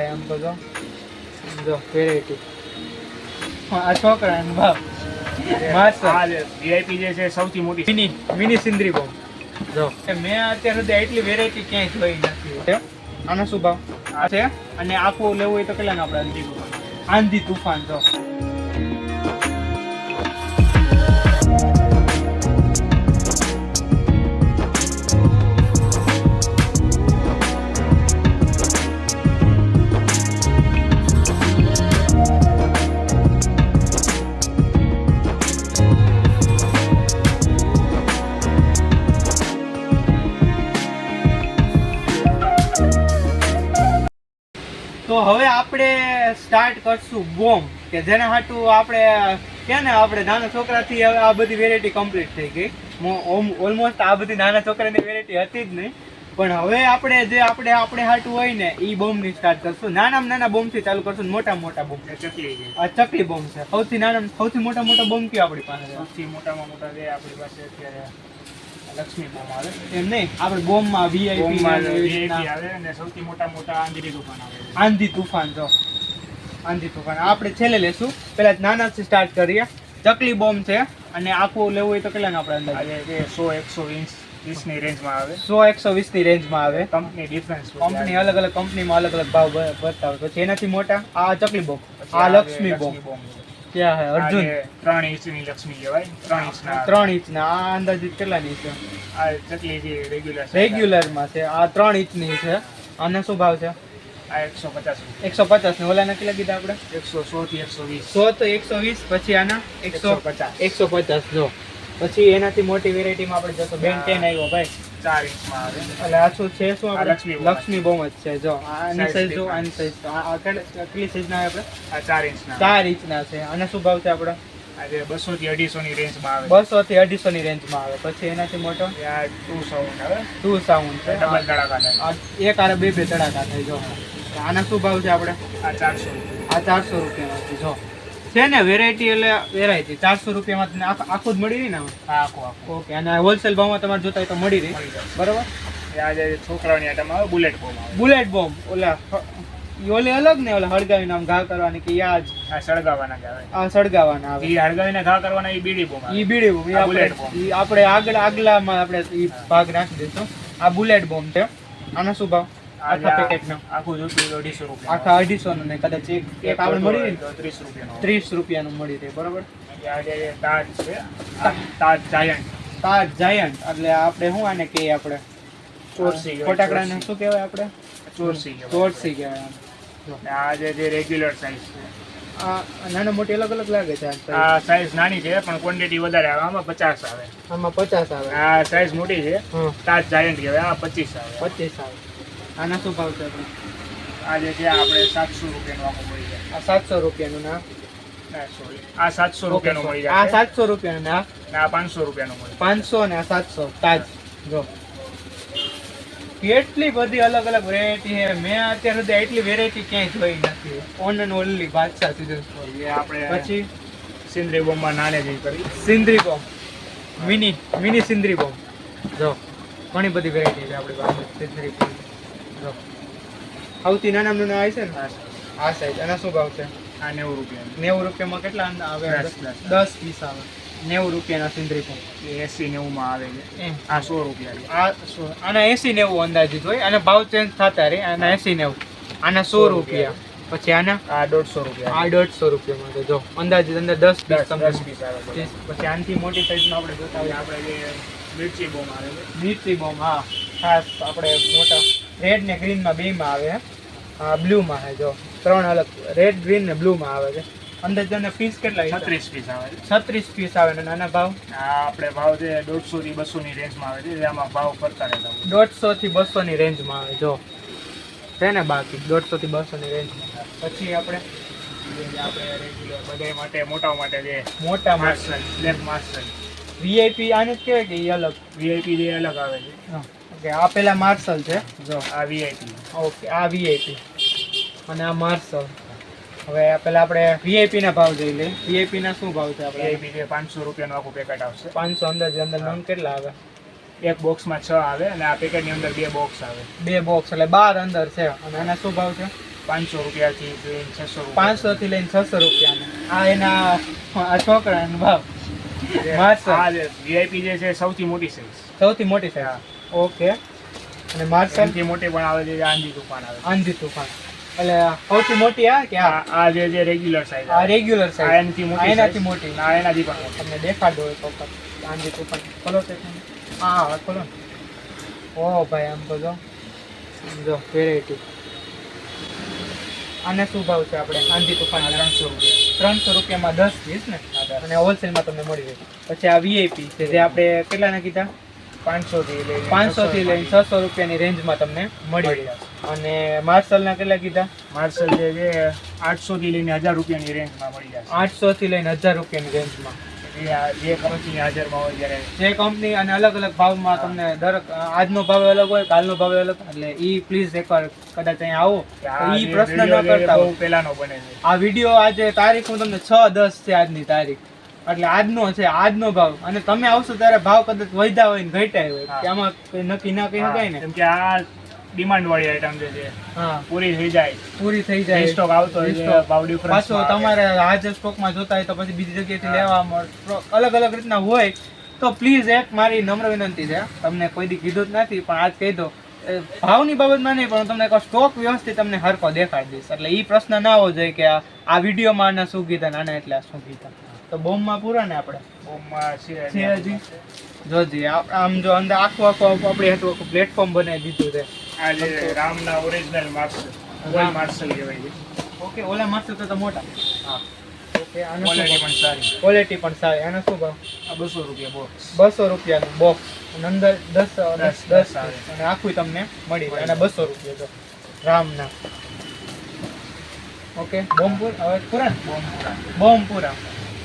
આમ તો જો જો વેરાયટી આ બાપ. જે છે સૌથી મોટી મિની મિની સિંદરી બોમ્બ જો. મેં અત્યાર સુધી એટલી વેરાયટી ક્યાંય જોઈ નથી. આનો શું ભાવ? આ છે? અને આખું લેવું હોય તો કેટલા આપણે આંધી આંધી તુફાન જો. તો હવે આપણે સ્ટાર્ટ કરશું બોમ્બ કે જેના હાટું આપણે કે ને આપણે નાના છોકરાથી હવે આ બધી વેરાયટી કમ્પ્લીટ થઈ ગઈ. ઓલમોસ્ટ આ બધી નાના છોકરાની વેરાયટી હતી જ નહીં. પણ હવે આપણે જે આપણે આપણે હાટું હોય ને એ બોમ્બની સ્ટાર્ટ કરશું. નાના નાના બોમ્બથી ચાલુ કરશું મોટા મોટા બોમ્બ આ ચકલી બોમ્બ છે. સૌથી નાના સૌથી મોટા મોટા બોમ્બ કયો આપણી પાસે? સૌથી મોટામાં મોટા જે આપણી પાસે અત્યારે લક્ષ્મી બોમ્બ આવે. એમ નહીં? આપણે બોમ્બમાં વીઆઈપી આવે અને સૌથી મોટા મોટા દુકાન આવે. આંધી તુફાન જો. આંધી તુફાન. આપણે છેલ્લે લેશું. પેલા નાનાથી સ્ટાર્ટ કરીએ. ચકલી બોમ્બ છે. અને આખું લેવું હોય તો કેટલાનો આપણે અંદર સો એકસો વીસ વીસની રેન્જમાં આવે. સો એકસો વીસની રેન્જમાં આવે. કંપની ડિફરન્સ કંપની અલગ અલગ કંપનીમાં અલગ અલગ ભાવ ભરતા બતાવે. પછી એનાથી મોટા? આ ચકલી બોમ્બ. આ લક્ષ્મી બોમ્બ. ક્યાં હે? અર્જુન? ત્રણ ઇંચની લક્ષ્મી કહેવાય ત્રણ ઇંચના ત્રણ ઇંચના આ અંદાજિત કેટલાની છે? આ ચકલી જે રેગ્યુલર રેગ્યુલરમાં છે. આ ત્રણ ઇંચની છે. આનો શું ભાવ છે? આ એકસો પચાસ એકસો પચાસની ઓલાના કેટલા કીધા આપણે? એકસો સો થી એકસો વીસ. સો તો એકસો વીસ પછી આના એકસો પચાસ. એકસો પચાસ જો. પછી એનાથી મોટી વેરાયટીમાં આપણે જશો. બેન ટેન આવ્યો ભાઈ? ચાર ઇંચમાં આવે. એટલે આ શું છે? શું આપણે? લક્ષ્મી બોમ્બ. જ છે. જો આની સાઈઝ જો આની સાઈઝ આ આ કેટલા- સાઈઝના આવે આપણે? આ ચાર ઇંચના. ચાર ઇંચના છે. અને શું ભાવ છે આપણે? આજે બસો થી અઢીસો ની રેન્જમાં આવે બસો થી અઢીસો ની રેન્જમાં આવે. પછી એનાથી મોટો? આ ટુ સાઉન્ડ આવે. ટુ સાઉન્ડ છે. ડબલ તડાકા એક આરે બે બે તડાકા થાય. જો. આના શું ભાવ છે આપણે? આ ચારસો. આ ચારસો રૂપિયામાં છે. જો. છે ને વેરાયટી એટલે વેરાયટી ચારસો રૂપિયામાં આખું જ મળી રહી ને આખું આખો આખો. ઓકે અને હોલસેલ ભાવમાં તમારે જોતા હોય તો મળી રહી. બરોબર? એ આજે છોકરાઓની આઈટમ આવે બુલેટ બોમ્બ બુલેટ બોમ્બ ઓલા ઓલે અલગ ને ઓલા હળગાવીને આમ ઘા કરવાની કે ઈ આ સળગાવાના આવે આ સળગાવાના આવે. એ હળગાવીને ઘા કરવાના એ બીડી બોમ્બ ઈ બીડી બોમ્બ ઈ આપણે આગળ આગલામાં આપણે ઈ ભાગ રાખી દઈશું. આ બુલેટ બોમ્બ છે. આનો શું ભાવ? આખા પેકેટનો આખું જોતું અઢીસો રૂપિયા આખા અઢીસો નો ને કદાચ એક એક આપણે મળી રહે ત્રીસ રૂપિયાનો ત્રીસ રૂપિયાનું મળી રહે બરોબર? તાજ છે. તાજ જાયન્ટ તાજ જાયન્ટ એટલે આપણે શું આને કહીએ આપણે? ચોરસી ફટાકડાને શું કહેવાય આપણે? ચોરસી. ચોરસી કહેવાય. આ જે રેગ્યુલર સાઈઝ છે. આ નાના મોટી અલગ અલગ લાગે છે આ સાઇઝ સાઈઝ નાની છે પણ ક્વોન્ટિટી વધારે આવે. આમાં પચાસ આવે. આમાં પચાસ આવે. આ સાઈઝ મોટી છે. તાજ જાયન્ટ કહેવાય આ પચીસ આવે. પચીસ આવે. આના શું ભાવ છે આપણે? આ જે આપણે સાતસો રૂપિયાનું આખું મળી જાય. આ સાતસો રૂપિયાનું ના? આ સાતસો રૂપિયાનું મળી આ સાતસો રૂપિયાનું ને? પાંચસો રૂપિયાનું મળી પાંચસો ને આ સાતસો. તાજ જો. કેટલી બધી અલગ અલગ વેરાયટી છે. મેં અત્યાર સુધી એટલી વેરાયટી ક્યાંય જોઈ નથી. ઓન એન્ડ ઓનલી બાદશાહ જાય આપણે પછી? સિંદરી બોમ્બમાં નાને જઈ કરી. સિંદરી બોમ્બ. મિની મિની સિંદરી બોમ્બ. જો. ઘણી બધી વેરાયટી છે આપણી પાસે. સિંદરી બોમ્બ. જો સૌથી નાના નાના આવે છે ને? આ સાઈઝ. એના શું ભાવ છે? આ નેવું રૂપિયા. નેવું રૂપિયામાં કેટલા આવે? દસ, પીસ આવે. નેવું રૂપિયાના સિંદરી પણ એસી નેવુંમાં આવે છે. આ સો રૂપિયા આ સો. આના એસી નેવું અંદાજિત હોય. અને ભાવ ચેન્જ થતા રહે. આના એસી નેવું. આના સો રૂપિયા. પછી આના? આ દોઢસો રૂપિયા. આ દોઢસો રૂપિયામાં છે. જો અંદાજિત અંદર દસ પીસ દસ તમને પીસ આવે. પછી આનથી મોટી સાઈઝમાં આપણે જોતા હોઈએ. આપણે જે મિર્ચી બોમ આવે છે. મિર્ચી બોમ હા. ખાસ આપણે મોટા રેડ ને ગ્રીનમાં બેમાં આવે. હા બ્લુમાં છે જો. ત્રણ અલગ. રેડ ગ્રીન ને બ્લુમાં આવે છે. અંદર તમને પીસ કેટલા છત્રીસ પીસ આવે છે. છત્રીસ પીસ આવે ને નાના ભાવ? આ આપણે ભાવ છે દોઢસો થી બસો ની રેન્જમાં આવે છે આમાં ભાવ ફરતા રહેતા દોઢસો થી બસો ની રેન્જમાં આવે જો. છે ને બાકી? દોઢસો થી બસો ની રેન્જમાં પછી આપણે? આપણે રેગ્યુલર બધા માટે મોટા માટે જે મોટા માસ્ટર બ્લેક માસ્ટર વીઆઈપી આને જ કહેવાય કે એ અલગ? વીઆઈપી જે અલગ આવે છે. ઓકે આ પેલા માર્શલ છે? જો. આ વીઆઈપી ઓકે આ વીઆઈપી અને આ માર્શલ. હવે પેલા આપણે વીઆઈપી ના ભાવ જોઈ લઈએ. વીઆઈપી ના શું ભાવ છે આપણે? વીઆઈપી જે પાંચસો રૂપિયાનું આખું પેકેટ આવશે. પાંચસો અંદાજે અંદર નોન કેટલા આવે? એક બોક્સમાં છ આવે અને આ પેકેટની અંદર બે બોક્સ આવે. બે બોક્સ એટલે બાર અંદર છે. અને એના શું ભાવ છે? પાંચસો રૂપિયાથી લઈને છસો પાંચસો થી લઈને છસો રૂપિયાના. આ એના આ છોકરાનો ભાવ. માર્સલ. વીઆઈપી જે છે સૌથી મોટી સાઈઝ સૌથી મોટી સાઈઝ ઓકે. અને માર્શલ? સૌથી મોટી પણ આવે છે આંધી તુફાન આવે આંધી તુફાન. એટલે સૌથી મોટી આ કે આ? જે જે રેગ્યુલર સાઈઝ આ રેગ્યુલર સાઈઝ એનાથી મોટી એનાથી મોટી. ના એનાથી પણ તમને દેખાડો એક વખત આંધી તુફાન. ખોલો તે હા હા ખોલો. ઓ ભાઈ આમ તો જો. જો વેરાયટી આને શું ભાવ છે આપણે? આંધી તુફાન ત્રણસો રૂપિયા. ત્રણસો રૂપિયામાં દસ પીસ ને? અને હોલસેલમાં તમને મળી જાય પછી આ વીઆઈપી છે જે આપણે કેટલાના કીધા? પાંચસો થી લઈને પાંચસો લઈને છસો રૂપિયાની રેન્જમાં તમને મળી જાય અને માર્શલના કેટલા કીધા? માર્શલ જે છે આઠસો થી લઈને હજાર રૂપિયાની રેન્જમાં મળી જશે. આઠસો થી લઈને હજાર રૂપિયાની રેન્જમાં. જે કંપની હાજરમાં હોય જે કંપની અને અલગ અલગ ભાવમાં તમને દરેક આજનો ભાવ અલગ હોય કાલનો ભાવ અલગ એટલે ઈ પ્લીઝ એકવાર કદાચ અહીંયા આવો. ઈ પ્રશ્ન ન કરતા પહેલાનો બને આ વીડિયો આજે તારીખ હું તમને છ દસ છે આજની તારીખ. એટલે આજનો છે આજનો ભાવ. અને તમે આવશો ત્યારે ભાવ કદાચ વધ્યા હોય ને ઘટ્યા હોય. કે આમાં કઈ નક્કી ના કહી કઈ શકાય ને? કેમ કે આ ડિમાન્ડ વાળી આઈટમ જે છે હા. પૂરી થઈ જાય. પૂરી થઈ જાય. સ્ટોક આવતો હોય ભાવ ડિફરન્સ પાછો તમારે હાજર સ્ટોકમાં જોતા હોય તો પછી બીજી જગ્યાએથી લેવા મળે. અલગ અલગ રીતના હોય. તો પ્લીઝ એક મારી નમ્ર વિનંતી છે. તમને કોઈ દી કીધું જ નથી પણ આજ કહી દો ભાવની બાબતમાં નહીં પણ તમને સ્ટોક વ્યવસ્થિત તમને હરકો દેખાડી દઈશ. એટલે એ પ્રશ્ન ના હોવો જોઈએ કે આ વિડીયોમાં આના શું કીધા આના એટલે શું કીધા. તો બોમ્બમાં પૂરા ને આપણે? બોમ્બમાં છે જોજી આમ જો અંદર આખું આખું આપણે હતું આખું પ્લેટફોર્મ બનાવી દીધું છે. આ જે રામના ઓરિજિનલ માર્શલ રામ. માર્શલ કહેવાય છે. ઓકે ઓલા મસ્ત તો મોટા? હા. ઓકે આનું ક્વોલિટી પણ સારી ક્વોલિટી પણ સારી. આનો શું ભાવ? આ બસો રૂપિયા બોક્સ બસો રૂપિયાનું બોક્સ અને અંદર દસ દસ દસ. અને આખું તમને મળી જાય. અને બસો રૂપિયા જો રામના. ઓકે બોમ્બપુર હવે પુરા ને? બોમ્બ પૂરા. બોમ્બપુરા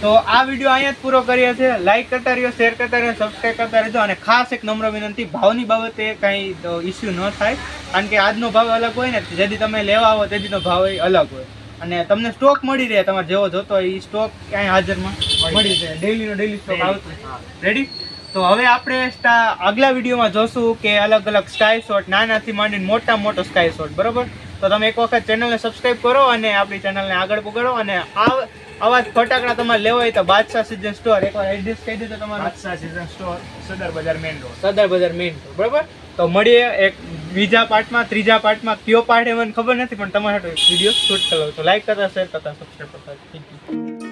તો આ વીડિયો અહીંયા જ પૂરો કરીએ છીએ. લાઈક કરતા રહ્યો શેર કરતા રહ્યો સબસ્ક્રાઈબ કરતા રહેજો અને ખાસ એક નમ્ર વિનંતી ભાવની બાબતે કાંઈ ઇસ્યુ ન થાય. કારણ કે આજનો ભાવ અલગ હોય ને જેથી તમે લેવા આવો તેથીનો ભાવ અલગ હોય. અને તમને સ્ટોક મળી રહે તમારે જેવો જોતો હોય એ સ્ટોક ક્યાંય હાજરમાં મળી રહે. ડેલીનો ડેલી સ્ટોક આવતો રેડી તો હવે આપણે આગલા વિડીયોમાં જોશું કે અલગ અલગ સ્કાય શોટ નાનાથી માંડીને મોટા મોટો સ્કાય શોટ બરોબર? તો તમે એક વખત ચેનલને સબસ્ક્રાઈબ કરો અને આપણી ચેનલને આગળ પકડો અને આ આવા જ ફટાકડા તમારે લેવા હોય તો બાદશાહ સિઝન સ્ટોર એકવાર એડ્રેસ કહી દીધો તમારું. બાદશાહ સીઝન સ્ટોર સદર બજાર મેઇન રોડ સદર બજાર મેઇન બરાબર? તો મળીએ એક બીજા પાર્ટમાં ત્રીજા પાર્ટમાં કયો પાર્ટ એ મને ખબર નથી પણ તમારા વીડિયો શૂટ કરો તો લાઈક કરતા શેર કરતા સબસ્ક્રાઈબ કરતા. Thank you